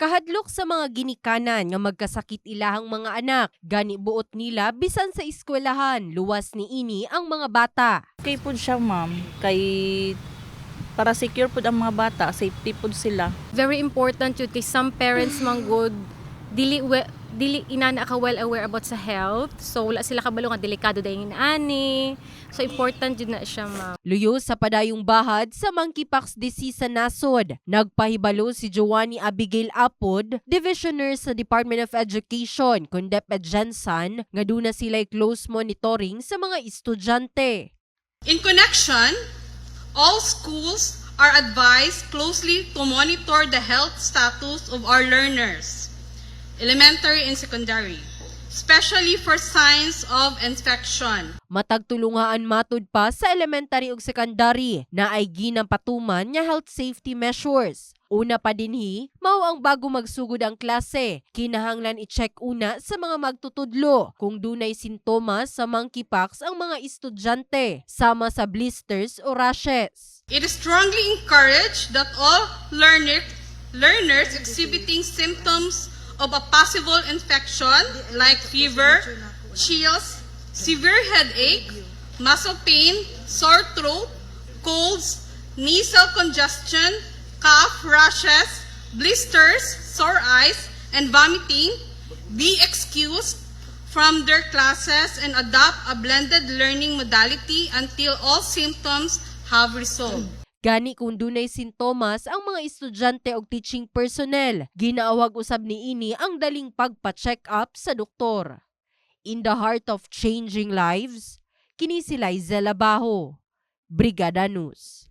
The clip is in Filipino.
Kahadlok sa mga ginikanan nga magkasakit ilahang mga anak, gani buot nila bisan sa eskwelahan, luwas ni ini ang mga bata. Okay po siya ma'am, kay para secure po ang mga bata, safety po sila. very important yun kay some parents man good dili we, dili inana ka well aware about sa health so wala sila kabalo nga delikado dayon ani so important yun na siya ma'am Luyo sa padayong bahad sa monkeypox disease sa nasod. Nagpahibalo si Giovanni Abigail Apod, Divisioner sa Department of Education, kun DepEd Jensen, nga duna sila'y close monitoring sa mga estudyante. In connection, all schools are advised closely to monitor the health status of our learners, elementary and secondary, especially for signs of infection. Matagtulungaan matud pa sa elementary ug secondary na ay ginang patuman nga health safety measures. Una pa dinhi, mao ang bago magsugod ang klase. Kinahanglan i-check una sa mga magtutudlo kung dunay sintomas sa monkeypox ang mga estudyante, sama sa blisters o rashes. It is strongly encouraged that all learner, learners exhibiting symptoms of a possible infection like fever, chills, severe headache, muscle pain, sore throat, colds, nasal congestion, cough, rashes, blisters, sore eyes, and vomiting be excused from their classes and adopt a blended learning modality until all symptoms have resolved. Gani kung dunay sintomas ang mga estudyante o teaching personnel, ginaawag usab ni ini ang daling pagpa-check up sa doktor. In the heart of changing lives, kini si Liza Labajo, Brigada News.